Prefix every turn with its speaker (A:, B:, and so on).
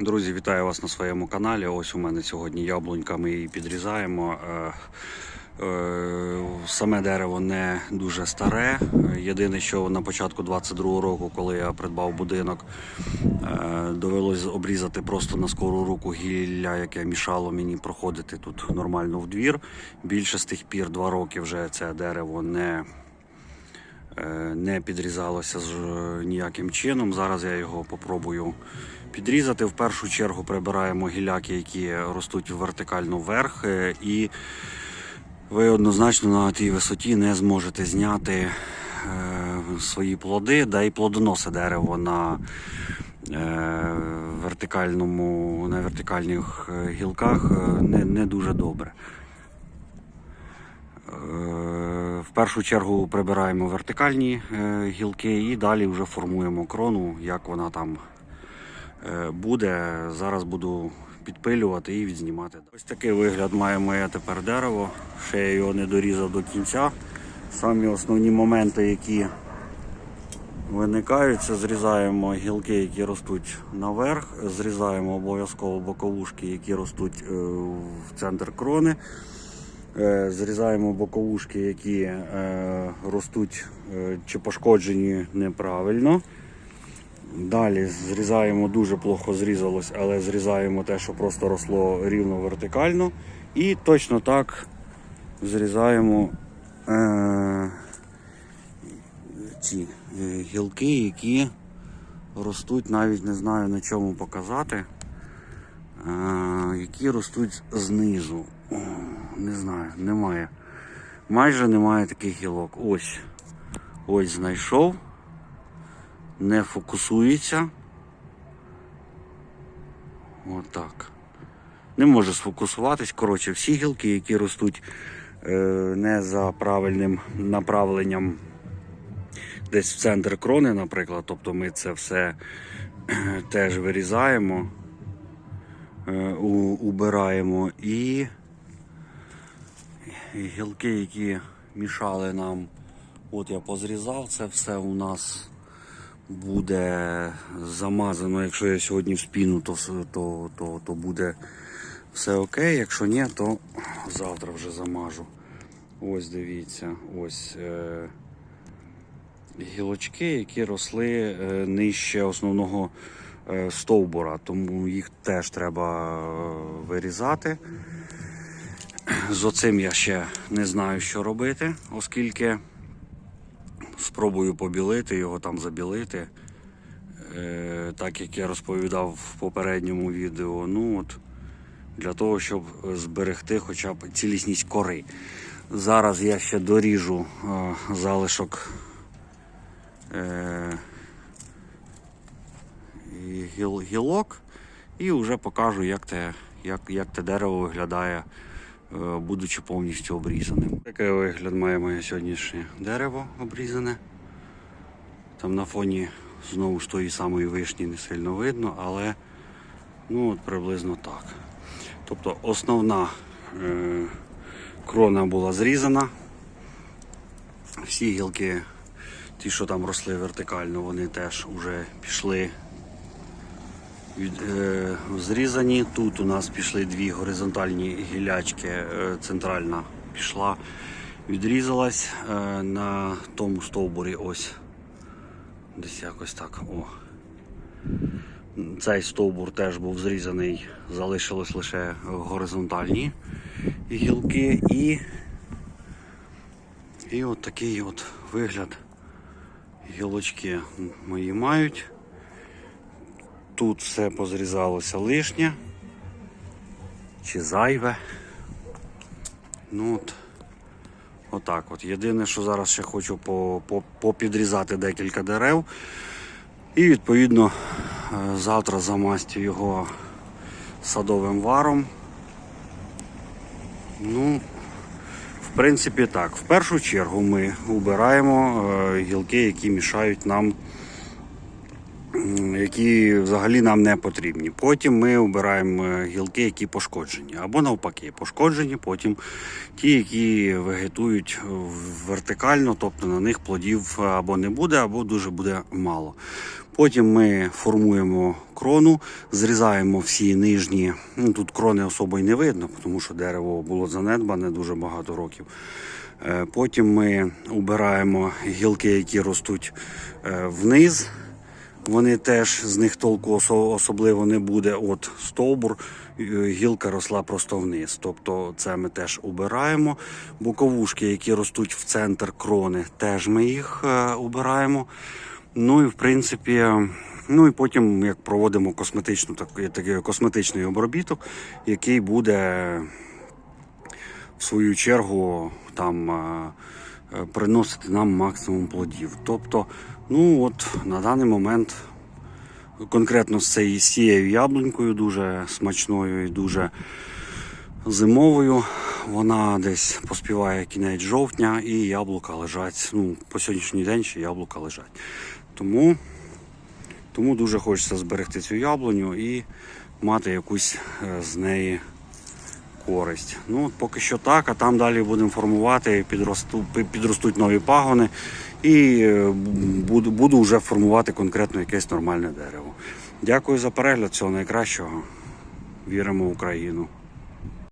A: Друзі, вітаю вас на своєму каналі. Ось у мене сьогодні яблунька, ми її підрізаємо. Е, е, Саме дерево не дуже старе. Єдине, що на початку 22-го року, коли я придбав будинок, е, довелось обрізати просто на скору руку гілля, яке мішало мені проходити тут нормально в двір. Більше з тих пір, два роки вже це дерево не не підрізалося з ніяким чином. Зараз я його попробую підрізати. В першу чергу прибираємо гіляки, які ростуть вертикально вверх, е, і ви однозначно на тій висоті не зможете зняти е, свої плоди, да і плодоносе дерево на е, вертикальному, на вертикальних е, гілках е, не, не дуже добре. В першу чергу прибираємо вертикальні е, гілки і далі вже формуємо крону, як вона там е, буде. Зараз буду підпилювати і відзнімати. Ось такий вигляд має моє тепер дерево. Ще я його не дорізав до кінця. Самі основні моменти, які виникають, це зрізаємо гілки, які ростуть наверх, зрізаємо обов'язково боковушки, які ростуть е, в центр крони. Е, Зрізаємо боковушки, які е, ростуть е, чи пошкоджені неправильно. Далі зрізаємо дуже плохо зрізалось, але зрізаємо те, що просто росло рівно вертикально. І точно так зрізаємо е, ці гілки, які ростуть, навіть не знаю на чому показати, е, які ростуть знизу. Не знаю, немає. Майже немає таких гілок. Ось. Ось знайшов. Не фокусується. Отак. Не може сфокусуватись. Коротше, всі гілки, які ростуть е, не за правильним направленням десь в центр крони, наприклад. Тобто ми це все е, теж вирізаємо, е, у- убираємо і гілки, які мішали нам, от я позрізав, це все у нас буде замазано. Якщо я сьогодні в спіну, то, то, то, то буде все окей. Якщо ні, то завтра вже замажу. Ось дивіться, ось е, гілочки, які росли е, нижче основного е, стовбура, тому їх теж треба е, вирізати. З оцим я ще не знаю, що робити, оскільки спробую побілити його там забілити. Е, так як я розповідав в попередньому відео, ну от для того, щоб зберегти хоча б цілісність кори. Зараз я ще доріжу е, залишок е, гіл, гілок і вже покажу, як те, як, як те дерево виглядає, будучи повністю обрізаним. Такий вигляд має моє сьогоднішнє дерево обрізане. Там на фоні знову ж тої самої вишні не сильно видно, але ну, от приблизно так. Тобто основна е, крона була зрізана. Всі гілки, ті, що там росли вертикально, вони теж вже пішли е, зрізані. Тут у нас пішли дві горизонтальні гілячки. Е, центральна пішла, відрізалась е, на тому стовбурі. Ось десь якось так. О. Цей стовбур теж був зрізаний, залишилось лише горизонтальні гілки і, і от такий от вигляд гілочки мої мають. Тут все позрізалося лишнє чи зайве. Ну от, отак от. Єдине, що зараз ще хочу по, по, попідрізати декілька дерев. І відповідно е, завтра замастю його садовим варом. Ну, в принципі, так. В першу чергу ми убираємо е, гілки, які мішають нам, які взагалі нам не потрібні. Потім ми обираємо е, гілки, які пошкоджені. Або навпаки, пошкоджені, потім ті, які вегетують вертикально, тобто на них плодів або не буде, або дуже буде мало. Потім ми формуємо крону, зрізаємо всі нижні. Ну, тут крони особо й не видно, тому що дерево було занедбане дуже багато років. Е, Потім ми убираємо гілки, які ростуть е, вниз. Вони теж з них толку особливо не буде. От стовбур, е, гілка росла просто вниз. Тобто це ми теж убираємо. Боковушки, які ростуть в центр крони, теж ми їх е, убираємо. Ну і в принципі, ну і потім як проводимо косметичну такий, такий косметичний обробіток, який буде в свою чергу там е, приносити нам максимум плодів. Тобто, ну от на даний момент конкретно з цією, яблунькою дуже смачною і дуже зимовою. Вона десь поспіває кінець жовтня і яблука лежать. Ну, по сьогоднішній день ще яблука лежать. Тому, тому дуже хочеться зберегти цю яблуню і мати якусь е, з неї користь. Ну, поки що так, а там далі будемо формувати, підросту, підростуть нові пагони і е, буду, буду вже формувати конкретно якесь нормальне дерево. Дякую за перегляд, всього найкращого. Віримо в Україну.